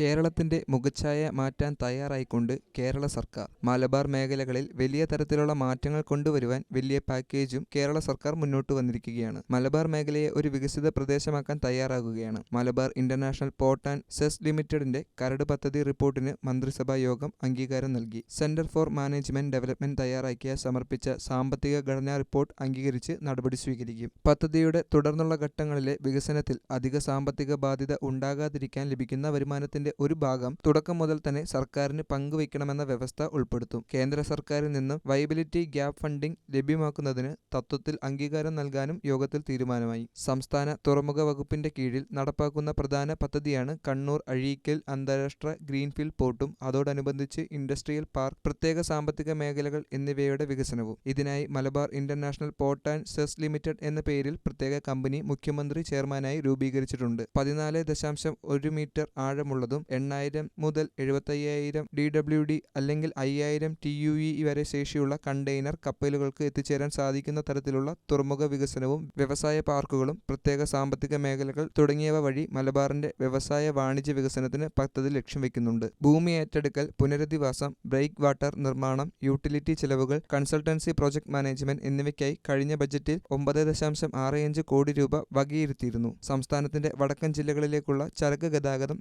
കേരളത്തിന്റെ മുഖച്ഛായ മാറ്റാൻ തയ്യാറായിക്കൊണ്ട് കേരള സർക്കാർ മലബാർ മേഖലകളിൽ വലിയ തരത്തിലുള്ള മാറ്റങ്ങൾ കൊണ്ടുവരുവാൻ വലിയ പാക്കേജും കേരള സർക്കാർ മുന്നോട്ട് വന്നിരിക്കുകയാണ്. മലബാർ മേഖലയെ ഒരു വികസിത പ്രദേശമാക്കാൻ തയ്യാറാകുകയാണ്. Malabar International port and SEZ ലിമിറ്റഡിന്റെ കരട് പദ്ധതി റിപ്പോർട്ടിന് മന്ത്രിസഭാ യോഗം അംഗീകാരം നൽകി. സെന്റർ ഫോർ മാനേജ്മെന്റ് ഡെവലപ്മെന്റ് തയ്യാറാക്കിയ സമർപ്പിച്ച സാമ്പത്തിക ഘടനാ റിപ്പോർട്ട് അംഗീകരിച്ച് നടപടി സ്വീകരിക്കും. പദ്ധതിയുടെ തുടർന്നുള്ള ഘട്ടങ്ങളിലെ വികസനത്തിൽ അധിക സാമ്പത്തിക ബാധ്യത ഉണ്ടാകാതിരിക്കാൻ ലഭിക്കുന്ന വരുമാനത്തിന്റെ ഒരു ഭാഗം തുടക്കം മുതൽ തന്നെ സർക്കാരിന് പങ്കുവയ്ക്കണമെന്ന വ്യവസ്ഥ ഉൾപ്പെടുത്തും. കേന്ദ്ര സർക്കാരിൽ നിന്നും വൈബിലിറ്റി ഗ്യാപ് ഫണ്ടിംഗ് ലഭ്യമാക്കുന്നതിന് തത്വത്തിൽ അംഗീകാരം നൽകാനും യോഗത്തിൽ തീരുമാനമായി. സംസ്ഥാന തുറമുഖ വകുപ്പിന്റെ കീഴിൽ നടപ്പാക്കുന്ന പ്രധാന പദ്ധതിയാണ് കണ്ണൂർ അഴീക്കൽ അന്താരാഷ്ട്ര ഗ്രീൻഫീൽഡ് പോർട്ടും. അതോടനുബന്ധിച്ച് ഇൻഡസ്ട്രിയൽ പാർക്ക് പ്രത്യേക സാമ്പത്തിക മേഖലകൾ എന്നിവയുടെ വികസനവും. ഇതിനായി Malabar International port and SEZ limited എന്ന പേരിൽ പ്രത്യേക കമ്പനി മുഖ്യമന്ത്രി ചെയർമാനായി രൂപീകരിച്ചിട്ടുണ്ട്. പതിനാല് ദശാംശം ഒരു മീറ്റർ ആഴമുള്ളതും എണ്ണായിരം മുതൽ എഴുപത്തയ്യായിരം ഡി ഡബ്ല്യു ഡി അല്ലെങ്കിൽ അയ്യായിരം ടി യു ഇ വരെ ശേഷിയുള്ള കണ്ടെയ്നർ കപ്പലുകൾക്ക് എത്തിച്ചേരാൻ സാധിക്കുന്ന തരത്തിലുള്ള തുറമുഖ വികസനവും വ്യവസായ പാർക്കുകളും പ്രത്യേക സാമ്പത്തിക മേഖലകൾ തുടങ്ങിയവ വഴി മലബാറിന്റെ വ്യവസായ വാണിജ്യ വികസനത്തിന് പദ്ധതി ലക്ഷ്യം വെക്കുന്നുണ്ട് ഭൂമി ഏറ്റെടുക്കൽ പുനരധിവാസം ബ്രേക്ക് വാട്ടർ നിർമ്മാണം യൂട്ടിലിറ്റി ചെലവുകൾ കൺസൾട്ടൻസി പ്രോജക്ട് മാനേജ്മെന്റ് എന്നിവയ്ക്കായി കഴിഞ്ഞ ബജറ്റിൽ ഒമ്പത് ദശാംശം ആറ് അഞ്ച് കോടി രൂപ വകയിരുത്തിയിരുന്നു. സംസ്ഥാനത്തിന്റെ വടക്കൻ ജില്ലകളിലേക്കുള്ള ചരക്ക് ഗതാഗതം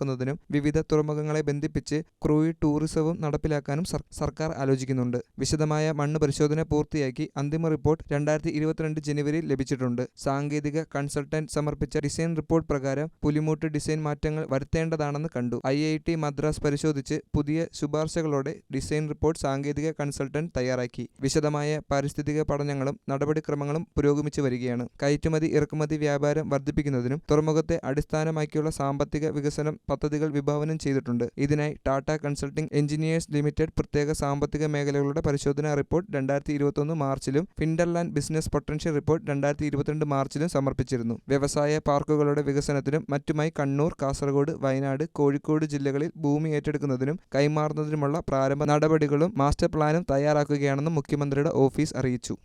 സുഗമമാക്കുന്നതിനും വിവിധ തുറമുഖങ്ങളെ ബന്ധിപ്പിച്ച് ക്രൂയി ടൂറിസവും നടപ്പിലാക്കാനും സർക്കാർ ആലോചിക്കുന്നുണ്ട്. വിശദമായ മണ്ണ് പരിശോധന പൂർത്തിയാക്കി അന്തിമ റിപ്പോർട്ട് രണ്ടായിരത്തി ഇരുപത്തിരണ്ട് ജനുവരിയിൽ ലഭിച്ചിട്ടുണ്ട്. സാങ്കേതിക കൺസൾട്ടന്റ് സമർപ്പിച്ച ഡിസൈൻ റിപ്പോർട്ട് പ്രകാരം പുലിമൂട്ട് ഡിസൈൻ മാറ്റങ്ങൾ വരുത്തേണ്ടതാണെന്ന് കണ്ടു. ഐ ഐ ടി മദ്രാസ് പരിശോധിച്ച് പുതിയ ശുപാർശകളോടെ ഡിസൈൻ റിപ്പോർട്ട് സാങ്കേതിക കൺസൾട്ടന്റ് തയ്യാറാക്കി. വിശദമായ പാരിസ്ഥിതിക പഠനങ്ങളും നടപടിക്രമങ്ങളും പുരോഗമിച്ചു വരികയാണ്. കയറ്റുമതി ഇറക്കുമതി വ്യാപാരം വർദ്ധിപ്പിക്കുന്നതിനും തുറമുഖത്തെ അടിസ്ഥാനമാക്കിയുള്ള സാമ്പത്തിക വികസനം പദ്ധതികൾ വിഭാവനം ചെയ്തിട്ടുണ്ട്. ഇതിനായി ടാറ്റ കൺസൾട്ടിംഗ് എഞ്ചിനീയേഴ്സ് ലിമിറ്റഡ് പ്രത്യേക സാമ്പത്തിക മേഖലകളുടെ പരിശോധനാ റിപ്പോർട്ട് രണ്ടായിരത്തി ഇരുപത്തൊന്ന് മാർച്ചിലും ഫിൻഡർലാൻഡ് ബിസിനസ് പൊട്ടൻഷ്യൽ റിപ്പോർട്ട് രണ്ടായിരത്തി ഇരുപത്തിരണ്ട് മാർച്ചിലും സമർപ്പിച്ചിരുന്നു. വ്യവസായ പാർക്കുകളുടെ വികസനത്തിനും മറ്റുമായി കണ്ണൂർ കാസർഗോഡ് വയനാട് കോഴിക്കോട് ജില്ലകളിൽ ഭൂമി ഏറ്റെടുക്കുന്നതിനും കൈമാറുന്നതിനുമുള്ള പ്രാരംഭ നടപടികളും മാസ്റ്റർ പ്ലാനും തയ്യാറാക്കുകയാണെന്നും മുഖ്യമന്ത്രിയുടെ ഓഫീസ് അറിയിച്ചു.